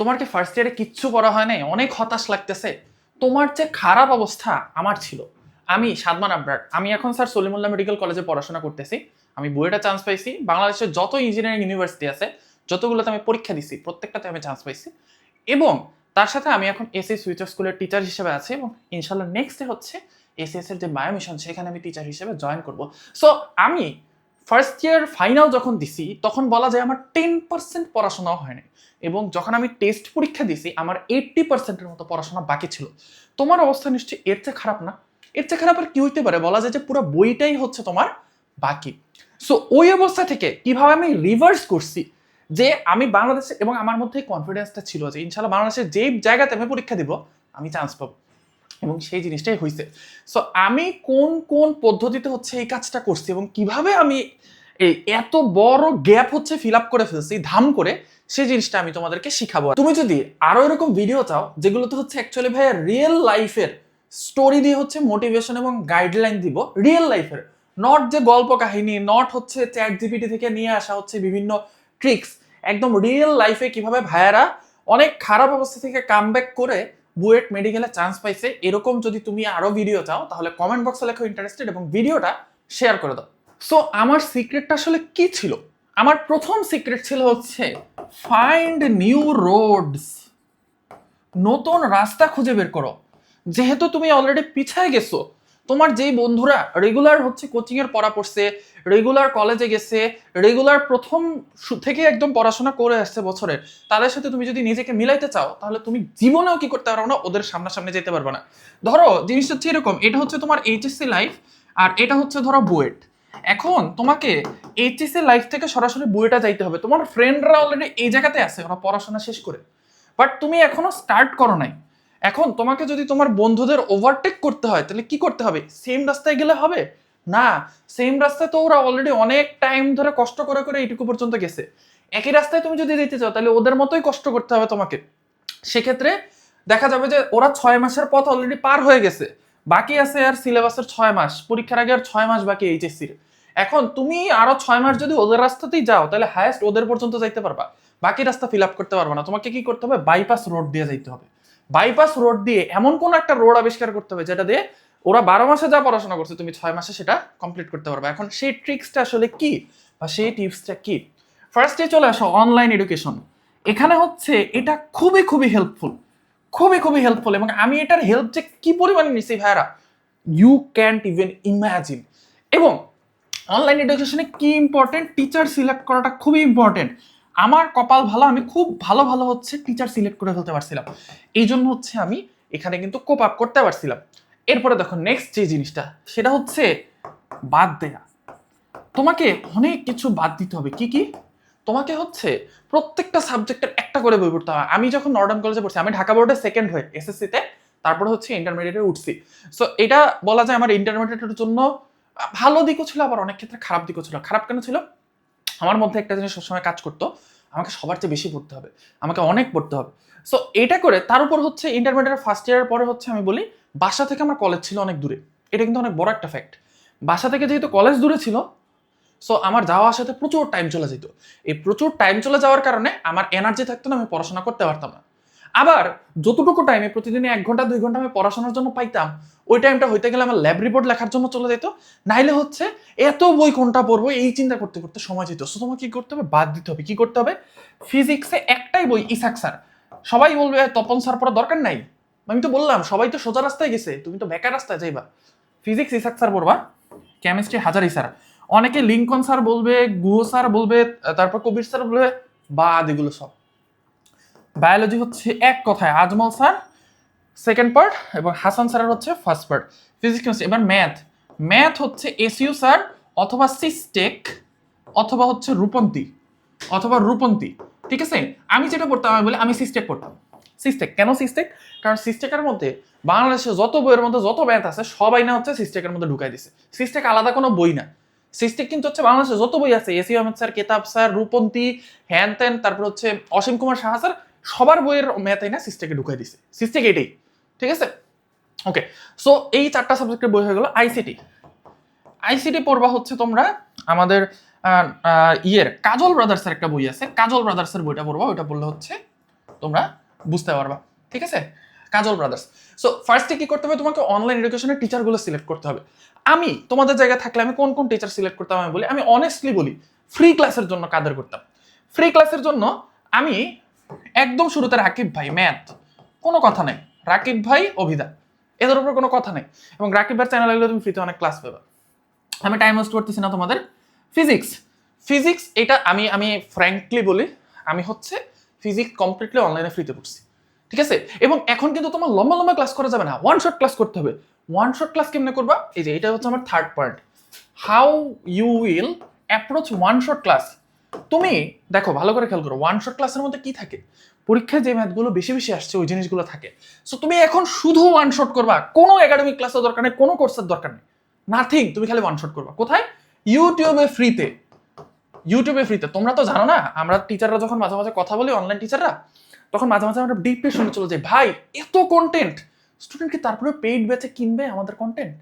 তোমার কি ফার্স্ট ইয়ারে কিচ্ছু করা হয় নাই, অনেক হতাশ লাগতেছে। তোমার যে খারাপ অবস্থা আমার ছিল। আমি সাদমান আবরার, আমি এখন স্যার সলিমুল্লাহ মেডিকেল কলেজে পড়াশোনা করতেছি। আমি বুয়েটা চান্স পাইছি। বাংলাদেশের যত ইঞ্জিনিয়ারিং ইউনিভার্সিটি আছে, যতগুলোতে আমি পরীক্ষা দিছি, প্রত্যেকটাতে আমি চান্স পাইছি। এবং তার সাথে আমি এখন এসএস ফিউচার স্কুলের টিচার হিসেবে আছি এবং ইনশাল্লাহ নেক্সট হচ্ছে এসএস এর যে বায়ো মিশন সেখানে আমি টিচার হিসেবে জয়েন করব। সো আমি ফার্স্ট ইয়ার ফাইনাল যখন দিছি, তখন বলা যায় আমার টেন পার্সেন্ট পড়াশোনাও হয়নি। এবং যখন আমি টেস্ট পরীক্ষা দিছি, আমার এইট্টি পার্সেন্টের মতো পড়াশোনা বাকি ছিল। তোমার অবস্থা নিশ্চয়ই এর চেয়ে খারাপ না। এর চেয়ে খারাপ আর কি হইতে পারে? বলা যায় যে পুরো বইটাই হচ্ছে তোমার বাকি। সো ওই অবস্থা থেকে কীভাবে আমি রিভার্স করছি? যে আমি বাংলাদেশে এবং আমার মধ্যে কনফিডেন্সটা ছিল যে, ইনশাল্লাহ বাংলাদেশের যে জায়গাতে আমি পরীক্ষা দিব, আমি চান্স পাবো। এবং সেই জিনিসটাই হয়েছে সো আমি কোন কোন পদ্ধতিতে হচ্ছে এই কাজটা করছি এবং কীভাবে আমি এই এত বড় গ্যাপ হচ্ছে ফিল আপ করে ফেলছি, ধাম করে, সেই জিনিসটা আমি তোমাদেরকে শিখাবো। তুমি যদি আরও এরকম ভিডিও চাও, যেগুলোতে হচ্ছে অ্যাকচুয়ালি ভাইয়া রিয়েল লাইফের স্টোরি দিয়ে হচ্ছে মোটিভেশন এবং গাইডলাইন দিব রিয়েল লাইফের নট যে গল্প কাহিনী নট হচ্ছে চ্যাট জিপিটি থেকে নিয়ে আসা হচ্ছে বিভিন্ন ট্রিক্স একদম রিয়েল লাইফে কীভাবে ভাইয়ারা অনেক খারাপ অবস্থা থেকে কাম করে বুয়েট মেডিকেলে চান্স পাইছে, এরকম যদি তুমি আরও ভিডিও চাও, তাহলে কমেন্ট বক্সে লেখো ইন্টারেস্টেড এবং ভিডিওটা শেয়ার করে দাও। সো আমার সিক্রেটটা আসলে কি ছিল? আমার প্রথম সিক্রেট ছিল হচ্ছে ফাইন্ড নিউ রোডস নতুন রাস্তা খুঁজে বের করো। যেহেতু তুমি অলরেডি পিছায় গেছো তোমার যেই বন্ধুরা রেগুলার হচ্ছে কোচিং এর পড়া পড়ছে রেগুলার কলেজে গেছে রেগুলার প্রথম থেকে একদম পড়াশোনা করে আসছে বছরের, তাদের সাথে তুমি যদি নিজেকে মিলাইতে চাও, তাহলে তুমি জীবনেও কি করতে পারো না, ওদের সামনাসামনি যেতে পারবে না। ধরো, জিনিসটা হচ্ছে এরকম, এটা হচ্ছে তোমার এইচএসসি লাইফ আর এটা হচ্ছে ধরো বুয়েট। এখন তোমাকে এইচএসসি লাইফ থেকে সরাসরি বুয়েটা যাইতে হবে। তোমার ফ্রেন্ডরা অলরেডি এই জায়গাতে আছে, ওরা পড়াশোনা শেষ করে। বাট তুমি এখনও স্টার্ট করো নাই। এখন তোমাকে যদি তোমার বন্ধুদের ওভারটেক করতে হয়, তাহলে কি করতে হবে? সেম রাস্তায় গেলে হবে? না সেম রাস্তায় তো ওরা অলরেডি অনেক টাইম ধরে কষ্ট করে করে এইটুকু পর্যন্ত গেছে। একই রাস্তায় তুমি যদি যেতে চাও, তাহলে ওদের মতোই কষ্ট করতে হবে তোমাকে। সেক্ষেত্রে দেখা যাবে যে ওরা ছয় মাসের পথ অলরেডি পার হয়ে গেছে। বাকি আছে আর সিলেবাসের ছয় মাস। পরীক্ষার আগে আর ছয় মাস বাকি এইচএসসির এখন তুমি আরও ছয় মাস যদি ওদের রাস্তাতেই যাও, তাহলে হায়েস্ট ওদের পর্যন্ত যাইতে পারবা। বাকি রাস্তা ফিল আপ করতে পারবা না। তোমাকে কি করতে হবে? বাইপাস রোড দিয়ে যাইতে হবে। বাইপাস রোড দিয়ে এমন কোন একটা রোড আবিষ্কার করতে হবে যেটা দিয়ে ওরা বারো মাসে যা পড়াশোনা করছে, তুমি ছয় মাসে সেটা কমপ্লিট করতে পারবে। এখন সেই ট্রিক্সটা আসলে কি? বা সেই টিপসটা কি? ফার্স্টে চলে আসো অনলাইন এডুকেশন এখানে হচ্ছে এটা খুবই খুবই হেল্পফুল খুবই খুবই হেল্পফুল এবং আমি এটার হেল্প যে কি পরিমাণে নিছি ভাইয়ারা ইউ ক্যান্ট ইভেন ইম্যাজিন এবং অনলাইন এডুকেশনে কি ইম্পর্টেন্ট টিচার সিলেক্ট করাটা খুবই ইম্পর্টেন্ট আমার কপাল ভালো, আমি খুব ভালো ভালো হচ্ছে টিচার সিলেক্ট করে ফেলতে পারছিলাম। এই জন্য হচ্ছে আমি এখানে কিন্তু কোপ আপ করতে পারছিলাম। এরপরে দেখো নেক্সট যে জিনিসটা, সেটা হচ্ছে বাদ দেয়া। তোমাকে অনেক কিছু বাদ দিতে হবে। কি কি? তোমাকে হচ্ছে প্রত্যেকটা সাবজেক্টের একটা করে বই পড়তে হবে। আমি যখন নর্ডার্ন কলেজে পড়ছি, আমি ঢাকা বোর্ডে সেকেন্ড হয়ে এসএসসিতে তারপরে হচ্ছে ইন্টারমিডিয়েটে উঠছি। সো এটা বলা যায় আমার ইন্টারমিডিয়েটের জন্য ভালো দিকও ছিল, আবার অনেক ক্ষেত্রে খারাপ দিকও ছিল। খারাপ কেন ছিল? আমার মধ্যে একটা জিনিস সবসময় কাজ করতো, আমাকে সবার চেয়ে বেশি পড়তে হবে, আমাকে অনেক পড়তে হবে। সো এটা করে তার উপর হচ্ছে ইন্টারমিডিয়েট ফার্স্ট ইয়ারের পরে হচ্ছে আমি বলি, বাসা থেকে আমার কলেজ ছিল অনেক দূরে। এটা কিন্তু অনেক বড় একটা ফ্যাক্ট বাসা থেকে যেহেতু কলেজ দূরে ছিল সো আমার যাওয়া আসাতে প্রচুর টাইম চলে যেত। এই প্রচুর টাইম চলে যাওয়ার কারণে আমার এনার্জি থাকতো না, আমি পড়াশোনা করতে পারতাম না। আবার যতটুকু টাইমে প্রতিদিনে এক ঘণ্টা, দুই ঘণ্টা আমি পড়াশোনার জন্য পাইতাম ওই টাইমটা হইতে গেলে আমার ল্যাব রিপোর্ট লেখার জন্য চলে যেত নাইলে হচ্ছে এত বই কোনটা পড়ব, এই চিন্তা করতে করতে সময় যেত সো তোমাকে কি করতে হবে? বাদ দিতে হবে। কি করতে হবে? ফিজিক্সে একটাই বই, ইসাক স্যার। সবাই বলবে তপন স্যার পড়ার দরকার নাই? আমি তো বললাম, সবাই তো সোজা রাস্তায় গেছে। তুমি তো বেকার রাস্তায় যাইবা। ফিজিক্স ইসাক স্যার পড়বা। Chemistry Hazari sir. অনেকে লিঙ্কন স্যার বলবে, গুহ স্যার বলবে, তারপর কবির স্যার বলবে, বাদ এগুলো সব। বায়োলজি হচ্ছে এক কথায়। আজমল স্যার সেকেন্ড পার্ট এবং হাসান স্যারের হচ্ছে ফার্স্ট পার্ট। ফিজিক্স কেমিস্ট্রি এবার ম্যাথ ম্যাথ হচ্ছে এসইউ স্যার অথবা সিস্টেক অথবা হচ্ছে রূপন্তি, অথবা রূপন্তি, ঠিক আছে? আমি যেটা পড়তাম, আমি বলি, আমি সিস্টেক পড়তাম। সিস্টেক কেন সিস্টেক কারণ সিস্টেকের মধ্যে বাংলাদেশে যত বইয়ের মধ্যে যত ম্যাথ আছে, সবাই না হচ্ছে সিস্টেকের মধ্যে ঢুকাই দিছে। সিস্টেক আলাদা কোনো বই না। সিস্টেক কিন্তু হচ্ছে বাংলাদেশে যত বই আছে এসি আহমেদ স্যার, কেতাব স্যার, রূপন্তি হ্যান ত্যান তারপর হচ্ছে অসীম কুমার সাহা স্যার সবার বইয়ের ম্যাথ না সিস্টেকে ঢুকাই দিছে। সিস্টেক এটাই। ঠিক আছে? ওকে সো এই চারটা সাবজেক্টের বই হয়ে গেল আইসিটি আইসিটি পড়বা হচ্ছে তোমরা আমাদের ইয়ের কাজল ব্রাদার্সের একটা বই আছে। কাজল ব্রাদার্সের বইটা পড়বা, ওইটা পড়লে হচ্ছে তোমরা বুঝতে পারবা। ঠিক আছে? কাজল ব্রাদার্স সো ফার্স্টে কি করতে হবে? তোমাকে অনলাইন এডুকেশনের টিচারগুলো সিলেক্ট করতে হবে। আমি তোমাদের জায়গায় থাকলে আমি কোন কোন টিচার সিলেক্ট করতাম আমি বলি? আমি অনেস্টলি বলি ফ্রি ক্লাসের জন্য কাদের করতাম? ফ্রি ক্লাসের জন্য আমি একদম শুরুতে রাকিব ভাই, ম্যাথ, কোনো কথা নেই। রাকিব ভাই, অভিদা, এদের উপর কোনো কথা নেই। এবং রাকিব ভাইয়ের চ্যানেল লাগলে তুমি ফ্রিতে অনেক ক্লাস পাবে। আমি টাইম ওয়েস্ট করতেছি না তোমাদের। ফিজিক্স ফিজিক্স এটা আমি আমি ফ্র্যাঙ্কলি বলি, আমি হচ্ছে ফিজিক্স কমপ্লিটলি অনলাইনে ফ্রিতে পড়ছি। ঠিক আছে? এবং এখন কিন্তু তোমার লম্বা লম্বা ক্লাস করা যাবে না। ওয়ান শট ক্লাস করতে হবে। ওয়ান শট ক্লাস কেমনে করবা? এই যে, এটা হচ্ছে আমার third point how you will approach one shot class তুমি, দেখো, ভালো করে খেয়াল করো ওয়ান শট ক্লাসের মধ্যে কি থাকে? পরীক্ষায় যে ম্যাথগুলো বেশি বেশি আসছে, ওই জিনিসগুলো থাকে। সো তুমি এখন শুধু ওয়ান শট করবা, কোনো একাডেমিক ক্লাসের দরকার নেই, কোনো কোর্সের দরকার নেই। নাথিং তুমি খালি ওয়ান শট করবা। কোথায়? ইউটিউবে ফ্রিতে ইউটিউবে ফ্রিতে তোমরা তো জানো না, আমরা টিচাররা যখন মাঝে মাঝে কথা বলি অনলাইন টিচাররা তখন মাঝে মাঝে আমরা ডিপ্রেশনে চলে যাই। ভাই, এত কন্টেন্ট স্টুডেন্ট কি তারপরে পেইড ব্যাচে কিনবে আমাদের কন্টেন্ট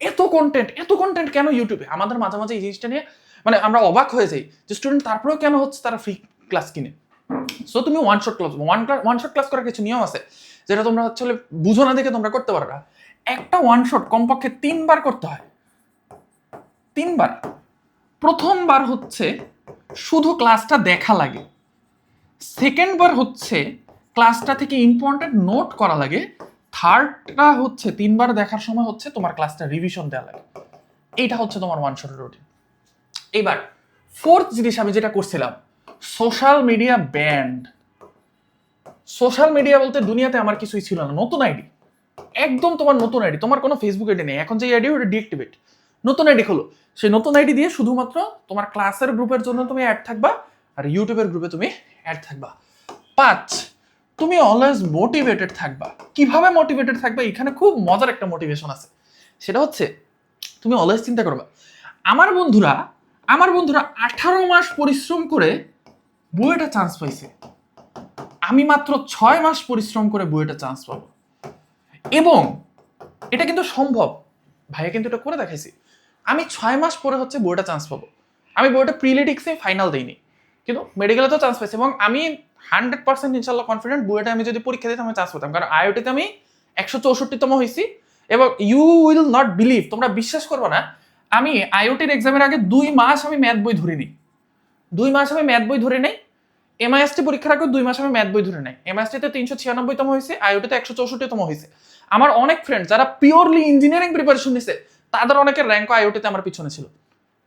এত কন্টেন্ট এত কন্টেন্ট কেন ইউটিউবে আমাদের মাঝে মাঝে এই জিনিসটা নিয়ে মানে আমরা অবাক হয়ে যাই যে স্টুডেন্ট তারপরেও কেন হচ্ছে তারা ফ্রি ক্লাস কিনে? সো তুমি one shot class one one shot class করার কিছু নিয়ম আছে, যেটা তোমরা হচ্ছে বুঝো না দেখে তোমরা করতে পারো না। একটা ওয়ান শট কমপক্ষে তিনবার করতে হয়। তিনবার। প্রথমবার হচ্ছে শুধু ক্লাসটা দেখা লাগে। সেকেন্ডবার হচ্ছে ক্লাসটা থেকে ইম্পর্টেন্ট নোট করা লাগে। থার্ডটা হচ্ছে তিনবার দেখার সময় হচ্ছে তোমার ক্লাসটা রিভিশন দেওয়া লাগে। এইটা হচ্ছে তোমার ওয়ান শটের রুটিন এবার ফোর্থ জিনিস আমি যেটা করছিলাম social media banned social media বলতে দুনিয়াতে আমার কিছুই ছিল না, নতুন আইডি একদম তোমার নতুন আইডি তোমার কোনো ফেসবুক আইডি নেই, এখন যে আইডি ওটা ডিএক্টিভেট নতুন আইডি খোলো, সেই নতুন আইডি দিয়ে শুধুমাত্র তোমার ক্লাসের গ্রুপের জন্য তুমি অ্যাড থাকবা, আর ইউটিউবের গ্রুপে তুমি অ্যাড থাকবা। পাঁচ, তুমি অলওয়েজ মোটিভেটেড থাকবা। কীভাবে মোটিভেটেড থাকবা? এখানে খুব মজার একটা মোটিভেশন আছে। সেটা হচ্ছে, তুমি অলওয়েজ চিন্তা করবা। আমার বন্ধুরা আমার বন্ধুরা আঠারো মাস পরিশ্রম করে বুয়েটা চান্স পাইছে। আমি মাত্র ছয় মাস পরিশ্রম করে বুয়েটা চান্স পাবো। এবং এটা কিন্তু সম্ভব। ভাইয়া কিন্তু এটা করে দেখাইছি। আমি ছয় মাস পরে হচ্ছে বইটা চান্স পাবো। আমি বইটা প্রিলিটিক্সে ফাইনাল দিইনি। কিন্তু মেডিকেলে তো চান্স পাইছি এবং আমি হান্ড্রেড পার্সেন্ট ইনশাল্লাহ কনফিডেন্ট বইটা আমি যদি পরীক্ষা দিতাম, আমি চান্স পেতাম। কারণ আইওটিতে আমি একশো চৌষট্টিতম হয়েছি এবং ইউ উইল নট বিলিভ তোমরা বিশ্বাস করব না আমি আইওটির এক্সামের আগে দুই মাস আমি ম্যাথ বই ধরে নিই দুই মাস আমি ম্যাথ বই ধরে নেই। এমআইএসটি পরীক্ষার আগে দুই মাস আমি ম্যাথ বই ধরে নেই। এমআইএসটিতে তিনশো ছিয়ানব্বইতম হয়েছে, আইওটিতে একশো চৌষট্টিতম হয়েছে। আমার অনেক ফ্রেন্ড যারা পিওরলি ইঞ্জিনিয়ারিং প্রিপারেশন নিছে, তাদের অনেকের র্যাঙ্ক আইওটিতে আমার পিছনে ছিল।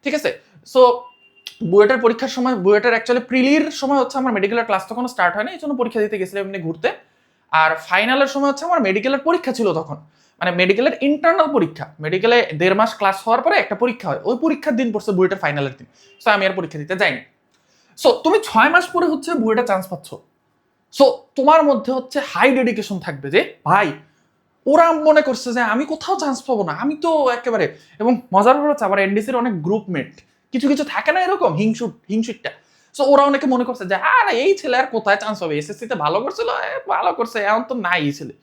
ঠিক আছে? সো বুয়েটের পরীক্ষার সময়, বুয়েটের অ্যাকচুয়ালি প্রিলির সময় হচ্ছে আমার মেডিকেলের ক্লাস তখন স্টার্ট হয়নি, এই জন্য পরীক্ষা দিতে গেছিলাম এমনি ঘুরতে। আর ফাইনালের সময় হচ্ছে আমার মেডিকেলের পরীক্ষা ছিল তখন। মানে মেডিকেলের ইন্টারনাল পরীক্ষা। মেডিকেলে দেড় মাস ক্লাস হওয়ার পরে একটা পরীক্ষা হয়। ওই পরীক্ষার দিন পড়ছে বুয়েটের ফাইনালের দিন। সো আমি আর পরীক্ষা দিতে যাইনি। সো তুমি ছয় মাস পরে হচ্ছে বুয়েটা চান্স পাচ্ছ। সো তোমার মধ্যে হচ্ছে হাই ডেডিকেশন থাকবে যে, ভাই, ওরা মনে করছে যে আমি কোথাও চান্স পাবো না। আমি তো একেবারে এবং মজার ব্যাপার হচ্ছে আবার এনডিসির অনেক গ্রুপমেট কিছু কিছু থাকে না এরকম হিংসুট, হিংসুটটা। সো ওরা অনেকে মনে করছে যে, আরে, এই ছেলে আর কোথায় চান্স হবে এসএসসি তে ভালো করছিল ভালো করছে এমন তো নাই এই ছেলে।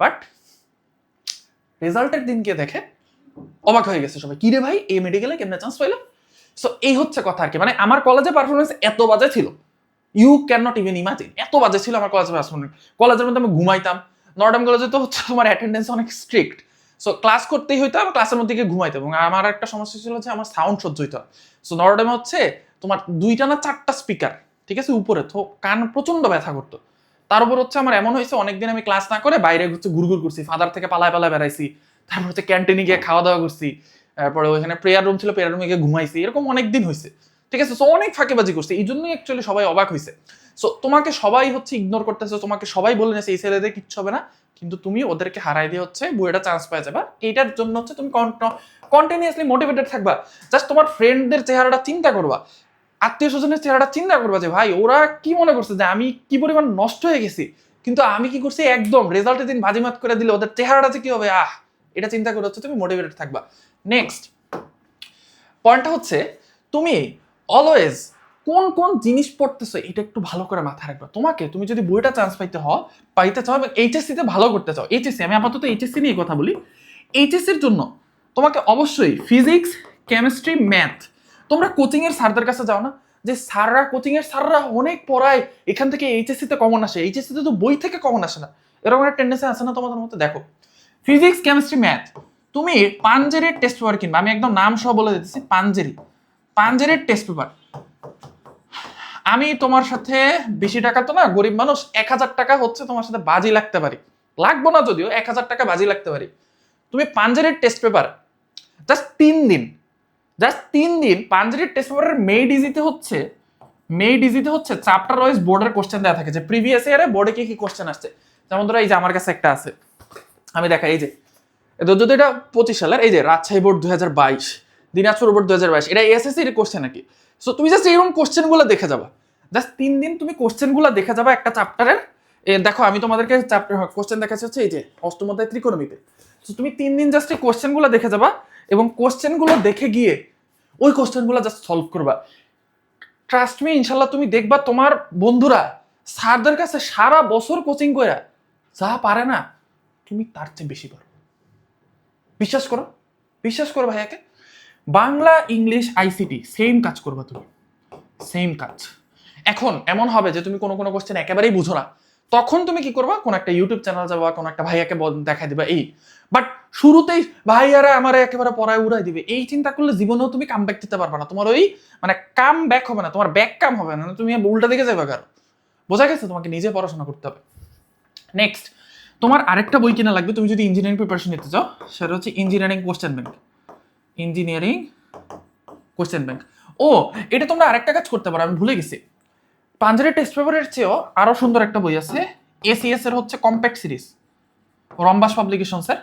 বাট রেজাল্টের দিন গিয়ে দেখে অবাক হয়ে গেছে সবাই। কিরে ভাই, এই মেডিকেলে কেমনে চান্স পাইলো সো এই হচ্ছে কথা আর কি। মানে আমার কলেজে পারফরমেন্স এত বাজে ছিল। You can not even imagine এত বাজে ছিল আমার কলেজে পারফরমেন্স কলেজের মধ্যে আমি ঘুমাইতাম। নর্ডাম কলেজে তো হচ্ছে তোমার অ্যাটেন্ডেন্স অনেক স্ট্রিক্ট সো ক্লাস করতেই হইতো আমি ক্লাসের মধ্যে গিয়ে ঘুমাইতাম। এবং আমার একটা সমস্যা ছিল যে আমার সাউন্ড সহ্য হইতো। সো নর্ডামে হচ্ছে তোমার দুইটা না চারটা স্পিকার ঠিক আছে? উপরে তো কান প্রচণ্ড ব্যথা করতো। তার উপর হচ্ছে আমার এমন হয়েছে, অনেকদিন আমি ক্লাস না করে বাইরে হচ্ছে ঘুরঘুর করছি ফাদার থেকে পালায় পালায় বেড়াইছি, তারপর হচ্ছে ক্যান্টিনে গিয়ে খাওয়া দাওয়া করছি তারপরে ওইখানে প্রেয়ার রুম ছিল প্রেয়ার রুমে গিয়ে ঘুমাইছি, এরকম অনেক দিন হয়েছে, ঠিক আছে? সো অনেক ফাঁকেবাজি করছে, এই জন্যই অ্যাকচুয়ালি সবাই অবাক হয়েছে। সো তোমাকে সবাই হচ্ছে ইগনোর করতেছে, তোমাকে সবাই বলে নিয়েছে, এই ছেলেদের কিচ্ছু হবে না, কিন্তু তুমি ওদেরকে হারাই দিয়ে হচ্ছে বইটা চান্স পেয়ে যাবা। এইটার জন্য হচ্ছে তুমি কন্টিনিউয়াসলি মোটিভেটেড থাকবা। জাস্ট তোমার ফ্রেন্ডদের চেহারাটা চিন্তা করবা। আত্মীয় স্বজনের চেহারাটা চিন্তা করবা যে, ভাই, ওরা কি মনে করছে যে আমি কি পরিমাণ নষ্ট হয়ে গেছি? কিন্তু আমি কি করছি? একদম রেজাল্টের দিন বাজিমাত করে দিলে ওদের চেহারাটা যে কি হবে? আহ, এটা চিন্তা করে হচ্ছে তুমি মোটিভেটেড থাকবা। নেক্সট পয়েন্টটা হচ্ছে তুমি অলওয়েজ কোন কোন জিনিস পড়তেছো এটা একটু ভালো করে মাথায় রাখবে। তোমাকে তুমি যদি বইটা চান্স পাইতে হও পাইতে চাও এবং এইচএসসিতে ভালো করতে চাও এইচএসসি আমি আপাতত এইচএসসি নিয়ে কথা বলি। এইচএসসির জন্য তোমাকে অবশ্যই ফিজিক্স কেমিস্ট্রি ম্যাথ তোমরা কোচিং এর স্যারদের কাছে যাও না? যে স্যাররা কোচিং এর স্যাররা অনেক পড়ায়, এখান থেকে এইচএসসি তে কমন আসে। এইচএসসি তে তো বই থেকে কমন আসে না। এরকম একটা টেন্ডেন্সি আছে না তোমাদের মধ্যে? দেখো ফিজিক্স কেমিস্ট্রি ম্যাথ তুমি পাঞ্জেরির টেস্ট পেপার কিনবা। আমি একদম নাম সহ বলে দিতেছি, পাঞ্জেরি। পাঞ্জেরির টেস্ট পেপার আমি তোমার সাথে বেশি টাকা তো না, গরিব মানুষ, এক হাজার টাকা হচ্ছে তোমার সাথে বাজি লাগতে পারি। লাগবো না যদিও, এক হাজার টাকা বাজি লাগতে পারি। তুমি পাঞ্জারের টেস্ট পেপার জাস্ট তিন দিন জাস্ট তিন দিন পাঞ্জারের টেস্ট পেপারের মে ডিজিতে হচ্ছে মে ডিজিতে হচ্ছে চ্যাপ্টার ওয়াইজ বোর্ডের কোশ্চেন দেওয়া থাকে যে প্রিভিয়াস ইয়ারে বোর্ডে কি কি কোশ্চেন আসছে। যেমন ধরো এই যে আমার কাছে একটা আছে, আমি দেখা, এই যে যদি এটা পঁচিশ সালের, এই যে রাজশাহী বোর্ড দুই হাজার বাইশ, দিনাজপুর বোর্ড দুই হাজার বাইশ, এটা এসএসসি এর কোশ্চেন নাকি? সো তুমি জাস্ট এইরকম কোশ্চেনগুলো দেখে যাবা। জাস্ট তিন দিন তুমি কোশ্চেনগুলো দেখে যাবা একটা চ্যাপ্টারের দেখো, আমি তোমাদেরকে চ্যাপ্টার কোশ্চেন দেখাচ্ছি হচ্ছে এই যে অষ্টম অধ্যায় ত্রিকোণমিতি। তুমি তিন দিন জাস্ট এই কোশ্চেনগুলো দেখে যাবা এবং কোশ্চেনগুলো দেখে গিয়ে ওই কোশ্চেনগুলো জাস্ট সলভ করবা। ট্রাস্ট মি ইনশাল্লাহ তুমি দেখবা তোমার বন্ধুরা স্যারদের কাছে সারা বছর কোচিং করে যা পারে না, তুমি তার চেয়ে বেশি পারো। বিশ্বাস করো বিশ্বাস করো ভাইয়াকে। বাংলা, ইংলিশ আইসিটি সেম কাজ করবা তুমি। সেম কাজ। এখন এমন হবে যে তুমি কোনো কোনো কোশ্চেন একেবারেই বুঝো না। তখন তুমি কি করবা? কোন একটা ইউটিউব চ্যানেল যাবা, কোন একটা ভাইয়াকে দেখাই দিবা, এই। বাট শুরুতেই ভাইয়ারা আমার একেবারে পড়ায় উড়াই দিবে। এই চিন্তা করলে জীবনেও তুমি কাম ব্যাক দিতে পারবে না। তোমার ওই মানে কাম ব্যাক হবে না, তোমার ব্যাক কাম হবে না, তুমি উল্টা দিকে যাবে কারও। বোঝা গেছে তোমাকে নিজে পড়াশোনা করতে হবে। নেক্সট তোমার আরেকটা বই কিনা লাগবে। তুমি যদি ইঞ্জিনিয়ারিং প্রিপারেশন নিতে চাও, সেটা হচ্ছে engineering question bank engineering question bank ও, এটা তোমরা আরেকটা কাজ করতে পারো, আমি ভুলে গেছি। পাঞ্জারের টেস্ট পেপারের চেয়েও আরও সুন্দর একটা বই আছে। এসিএস এর হচ্ছে compact series Rhombus publication sir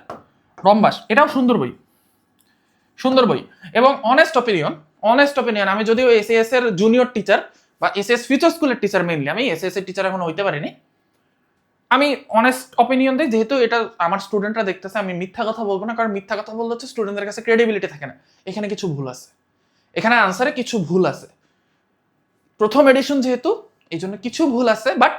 Rhombus, এটাও সুন্দর বই। সুন্দর বই। এবং অনেস্ট অপিনিয়ন অনেস্ট অপিনিয়ন আমি যদিও এসএস এর জুনিয়র টিচার বা এসএস ফিউচার স্কুলের টিচার মেইনলি আমি এসএস এর টিচার এখন হইতে পারিনি। আমি অনেস্ট অপিনিয়ন দিই, যেহেতু এটা আমার স্টুডেন্টরা দেখতেছে, আমি মিথ্যা কথা বলব না, কারণ মিথ্যা কথা বললে হচ্ছে স্টুডেন্টদের কাছে ক্রেডিবিলিটি থাকে না। এখানে কিছু ভুল আছে। এখানে আনসারে কিছু ভুল আছে। প্রথম এডিশন যেহেতু এই জন্য কিছু ভুল আছে বাট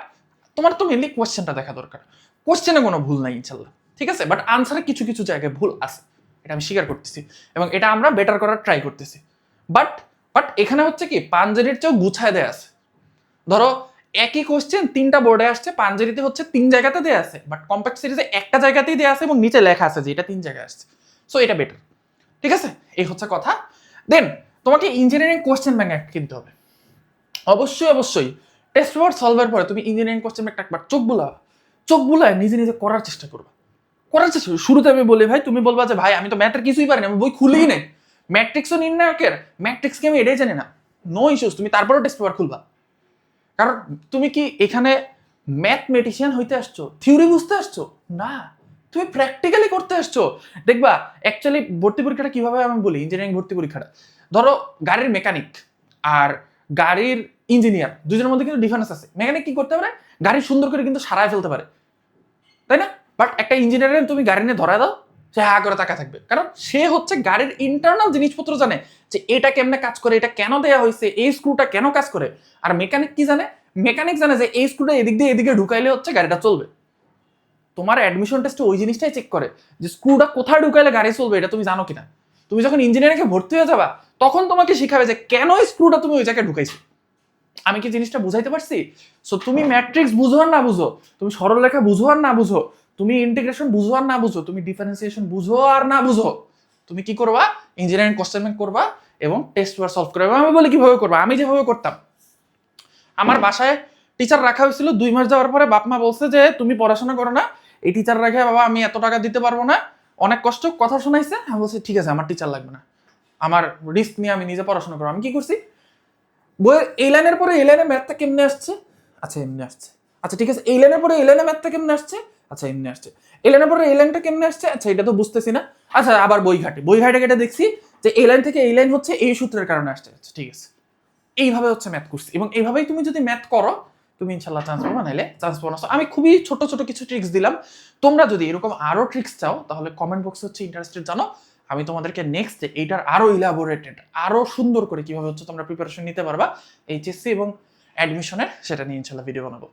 তোমার তো মেনলি কোয়েশ্চেনটা দেখা দরকার। কোয়েশ্চেনে কোনো ভুল নাই, ইনশাল্লাহ। ঠিক আছে? বাট আনসারে কিছু কিছু জায়গায় ভুল আছে। এটা আমি স্বীকার করতেছি। এবং এটা আমরা বেটার করার ট্রাই করতেছি। বাট বাট এখানে হচ্ছে কি পাঞ্জারির চেয়েও গুছায় দেয়া আছে। ধরো, একই কোশ্চেন তিনটা বোর্ডে আসছে পাঞ্জারিতে হচ্ছে তিন জায়গাতে দেয়া আছে। বাট কম্প্যাক্ট সিরিজে একটা জায়গাতেই দেয়া আছে এবং নিচে লেখা আছে যে এটা তিন জায়গায় আসছে। সো এটা বেটার ঠিক আছে? এই হচ্ছে কথা। দেন তোমাকে ইঞ্জিনিয়ারিং কোশ্চেন ব্যাংক কিনতে হবে। অবশ্যই অবশ্যই। টেস্ট পেপার সলভের পরে তুমি ইঞ্জিনিয়ারিং কোশ্চেন একটা একবার চোখ বুলা চোখ বুলায় নিজে নিজে করার চেষ্টা করবা। করার চেষ্টা। শুরুতে আমি বলি, ভাই, তুমি বলবা যে, ভাই, আমি তো ম্যাথের কিছুই পারি না, আমি বই খুলেই নেই। ম্যাট্রিক্সও নির্ণায়কের ম্যাট্রিক্সকে আমি এটাই জানি না? নো ইস্যুস তুমি তারপরেও টেস্ট পেপার খুলবা। কারণ তুমি কি এখানে ম্যাথমেটিশিয়ান হইতে আসছো? থিওরি বুঝতে আসছো? না। তুমি প্র্যাকটিক্যালি করতে আসছো। দেখবা অ্যাকচুয়ালি ভর্তি পরীক্ষাটা কীভাবে আমি বলি? ইঞ্জিনিয়ারিং ভর্তি পরীক্ষাটা। ধরো, গাড়ির মেকানিক আর গাড়ির ইঞ্জিনিয়ার দুজনের মধ্যে কিন্তু ডিফারেন্স আছে। মেকানিক কি করতে পারে? গাড়ি সুন্দর করে কিন্তু সারায় ফেলতে পারে। তাই না? বাট একটা ইঞ্জিনিয়ারের তুমি গাড়ি নিয়ে ধরা দাও, সে হা করে তাকা থাকবে। কারণ সে হচ্ছে গাড়ির ইন্টারনাল জিনিসপত্র জানে যে এটা কেমনে কাজ করে, এটা কেন দেয়া হয়েছে, এই স্ক্রুটা কেন কাজ করে। আর মেকানিক কি জানে? মেকানিক জানে যে এই স্ক্রুটা এদিক দিয়ে এদিকে ঢুকাইলে হচ্ছে গাড়িটা চলবে। তোমার অ্যাডমিশন টেস্টে ওই জিনিসটাই চেক করে যে স্ক্রুটা কোথায় ঢুকাইলে গাড়ি চলবে, এটা তুমি জানো কিনা? তুমি যখন ইঞ্জিনিয়ারিংয়ে ভর্তি হয়ে যাবা, তখন তোমাকে শিখাবে যে কেন স্ক্রুটা তুমি ওই জায়গায় ঢুকাইছো। আমি কি জিনিসটা বুঝাইতে পারছি? সো তুমি ম্যাট্রিক্স বুঝো আর না বুঝো? তুমি সরল সরলরেখা বুঝো আর না বুঝো? তুমি ইন্টিগ্রেশন বুঝো আর না বুঝো? তুমি ডিফারেন্সিয়েশন বুঝো আর না বুঝো? তুমি কি করবা? ইঞ্জিনিয়ারিং কোশ্চেন করবা এবং টেস্ট পেপার সলভ করবা। আমি বলি কীভাবে করবা? আমি যেভাবে করতাম। আমার বাসায় টিচার রাখা হয়েছিল দুই মাস যাওয়ার পরে বাপ মা বলছে যে, তুমি পড়াশোনা করো না। এই টিচার রাখে বাবা, আমি এত টাকা দিতে পারব না। অনেক কষ্ট। কথা শোনাইছে। আমি বলছি, ঠিক আছে, আমার টিচার লাগবে না। আমার রিস্ক নিয়ে আমি নিজে পড়াশোনা করব। আমি কি করছি? এই লাইনের পরে এই লাইনে ম্যাথটা কেমনে আসছে? আচ্ছা এমনি আসছে। আচ্ছা ঠিক আছে, এই লাইনের পরে এই লাইনে ম্যাথটা কেমনে আসছে? আচ্ছা এমনি আসছে। এই লাইনের পরে এই লাইনটা কেমনে আসছে? আচ্ছা এটা তো বুঝতেছি না। আচ্ছা আবার বই ঘাটে। বই ঘাটে ঘাটে দেখছি যে এই লাইন থেকে এই লাইন হচ্ছে এই সূত্রের কারণে আসছে। আচ্ছা ঠিক আছে। এইভাবে হচ্ছে ম্যাথ করছি। এবং এইভাবেই তুমি যদি ম্যাথ করো, তুমি ইনশাল্লাহ চান্স পাবা, নাইলে চান্স পাবো না। আমি খুবই ছোট ছোট কিছু ট্রিক্স দিলাম। তোমরা যদি এরকম আরও ট্রিক্স চাও, তাহলে কমেন্ট বক্সে হচ্ছে ইন্টারেস্টেড জানো। আমি তোমাদেরকে নেক্সট এইটার আরও ইলাবোরেটেড আরও সুন্দর করে কীভাবে হচ্ছে তোমরা প্রিপারেশন নিতে পারবা, এইচএসসি এবং অ্যাডমিশনের সেটা নিয়ে ইনশাল্লাহ ভিডিও বানাবো।